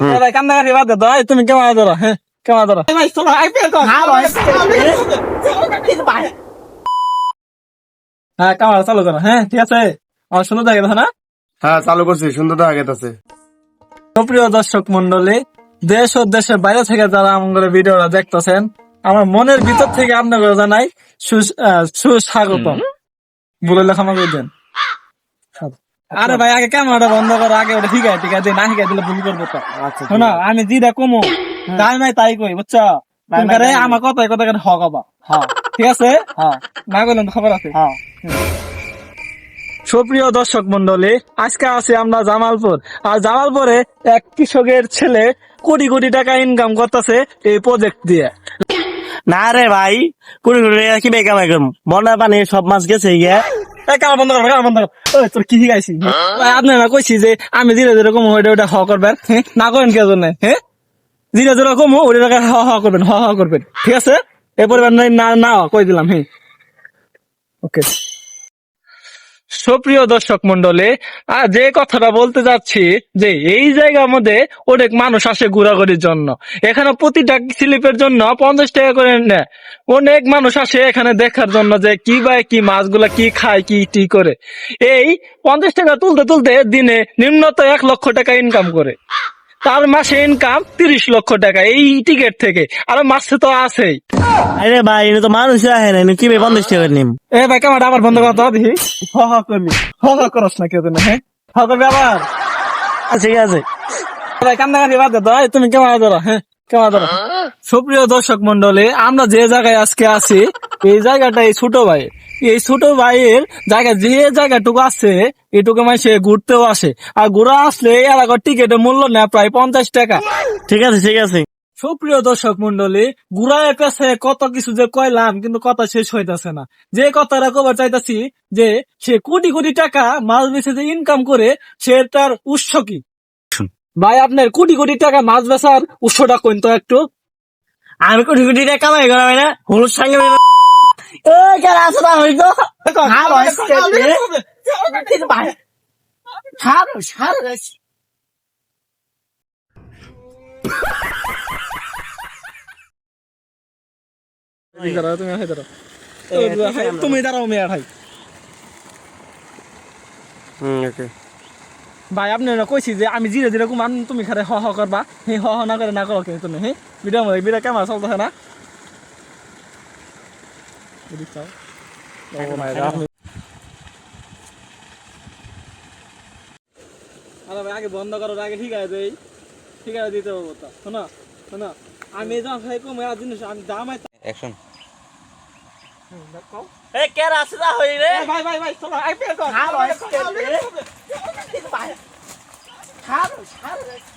বাদ দে তুমি কেমন ধরো হ্যাঁ কেমন ধরো এই ভাই চলো আইপিএল কর। হ্যাঁ ক্যামেরা চালু করো হ্যাঁ ঠিক আছে। আমার সুন্দর দেখা না? হ্যাঁ চালু করছি সুন্দর দেখা গেছে সুপ্রিয় দর্শক মন্ডলী দেশ ও দেশের বাইরে থেকে যারা আমাদের ভিডিওটা দেখতেছেন আমার মনের ভিতর থেকে আপনাকে জানাই সুস্বাগতম। বলে লেখা আমাকে দেন। আরে ভাই আগে ক্যামেরাটা বন্ধ করো আগে ওটা ঠিক আছে ঠিক আছে না ঠিক দিলে ভুল করব তো। আচ্ছা শোনো আমি যেটা কমো তাই নাই তাই কই বুঝছ? আমার কথায় কথা কেন হক হবা? হ্যাঁ। ঠিক আছে? হ্যাঁ। না খবর আছে। হ্যাঁ। সুপ্রিয় দর্শক মন্ডলী আজকে আছি আমরা জামালপুর। আর জামালপুরে এক কৃষকের ছেলে কোটি কোটি টাকা ইনকাম করতেছে এই প্রজেক্ট দিয়ে। না রে ভাই কুড়ি কুড়ি টাকা কি বেকার বেকার বন্যা পানি সব মাছ গেছে গিয়ে। এই কামা বন্ধ কর কামা বন্ধ কর। ওই তোর কি শিখাইছি? ভাই, আপনি না কইছি যে আমি ধীরে ধীরে কম ওইটা ওটা হ করবেন হ্যাঁ? না করেন কে জন্য হ্যাঁ? ধীরে ধীরে কম ওইটা টাকা হ হ করবেন হ হ করবেন। ঠিক আছে? এরপরে না না কই দিলাম হ্যাঁ? ওকে। সুপ্রিয় দর্শক মন্ডলে যে কথাটা বলতে যাচ্ছি যে এই জায়গা মধ্যে অনেক মানুষ আসে ঘোরাঘুরির জন্য। এখানে প্রতিটা স্লিপের জন্য পঞ্চাশ টাকা করে নেয়। অনেক মানুষ আসে এখানে দেখার জন্য যে কি বা কি মাছগুলা কি খায়, কি টি করে। এই পঞ্চাশ টাকা তুলতে তুলতে দিনে নিম্নত এক লক্ষ টাকা ইনকাম করে। তার মাসে ইনকাম তিরিশ লক্ষ টাকা এই টিকিট থেকে। আর মাসে তো আছেই। আরে ভাই এটা তো মানুষ আহে না কি বে পঞ্চাশ টাকা নিম? এ ভাই ক্যামেরা আবার বন্ধ করতে দেখি। হ হ করবি হ হ করস না কেউ দিনে হ্যাঁ? হ করবি আবার? ঠিক আছে। ভাই কান্দাকাটি বাদ দে তো এই তুমি কেমন ধরো হ্যাঁ? কেমন ধরো। সুপ্রিয় দর্শক মন্ডলী আমরা যে জায়গায় আজকে আছি এই জায়গাটা এই ছোট ভাই। এই ছোট ভাইয়ের জায়গা যে জায়গাটুকু আছে এটুকু মানে সে ঘুরতেও আসে। আর ঘুরা আসলে এই এলাকার টিকিটের মূল্য নেয় প্রায় পঞ্চাশ টাকা। ঠিক আছে ঠিক আছে। সুপ্রিয় দর্শক মন্ডলী ঘুরায় পেছে কত কিছু যে কইলাম কিন্তু কথা শেষ হইতাছে না। যে কথাটা কবার চাইতাছি যে সে কোটি কোটি টাকা মাছ বেছে যে ইনকাম করে সে তার উৎস কি? ভাই আপনার কোটি কোটি টাকা মাছ বেচার উৎসটা কোন তো একটু? আমি কোটি কোটি টাকা কামাই করা হয় না হলুদ সঙ্গে তুমি দাঁড়াও, তুমি ভাই হুম ওকে। ভাই আপনারা কইছি যে আমি ধীরে ধীরে কমান তুমি খারে হ হ করবা। হে হ হ না করে না করো কিন্তু তুমি হে। ভিডিও ভিডিও কেমন চলতেছে না। যদি চাও আরে ভাই আগে বন্ধ করার আগে ঠিক আছে দেই ঠিক আছে দিতে পারব তা শোনো শোনো আমি যা ভাই কম আর জিনিস আমি দাম আই অ্যাকশন এ কে রাস্তা হই রে ভাই ভাই ভাই চলো আই পেল কর হ্যাঁ ভাই হ্যাঁ হ্যাঁ